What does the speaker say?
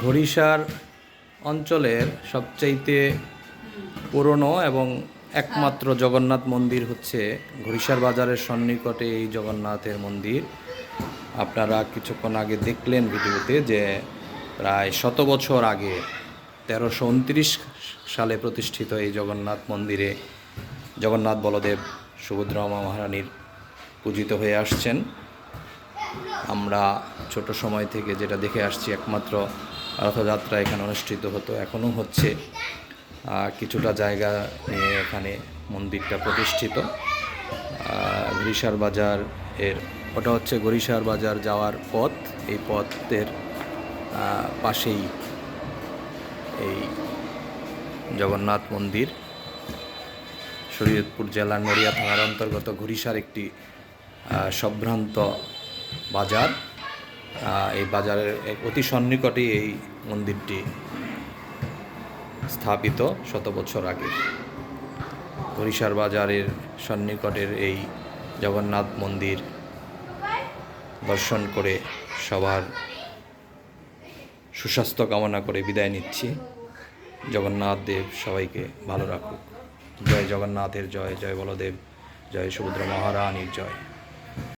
ঘড়িসার অঞ্চলের সবচাইতে পুরনো এবং একমাত্র জগন্নাথ মন্দির হচ্ছে ঘড়িসার বাজারের সন্নিকটে এই জগন্নাথের মন্দির। আপনারা কিছুক্ষণ আগে দেখলেন ভিডিওতে যে প্রায় শত বছর আগে তেরোশো উনত্রিশ সালে প্রতিষ্ঠিত এই জগন্নাথ মন্দিরে জগন্নাথ বলদেব সুভদ্রা মা মহারানীর পূজিত হয়ে আসছেন। আমরা ছোট সময় থেকে যেটা দেখে আসছি, একমাত্র রথযাত্রা এখানে অনুষ্ঠিত হতো, এখনও হচ্ছে। কিছুটা জায়গা নিয়ে এখানে মন্দিরটা প্রতিষ্ঠিত। গরিসার বাজার এর, ওটা হচ্ছে গরিসার বাজার যাওয়ার পথ। এই পথের পাশেই এই জগন্নাথ মন্দির। শরীয়তপুর জেলার নড়িয়া থানার অন্তর্গত ঘুরিসার একটি সম্ভ্রান্ত বাজার। এই বাজারের অতি সন্নিকটেই এই মন্দিরটি স্থাপিত শত বছর আগে। ঘুরিসার বাজারের সন্নিকটের এই জগন্নাথ মন্দির দর্শন করে সবার সুস্বাস্থ্য কামনা করে বিদায় নিচ্ছি। জগন্নাথ দেব সবাইকে ভালো রাখুক। জয় জগন্নাথের জয় জয় বলদেব, জয় সুভদ্রা মহারানীর জয়।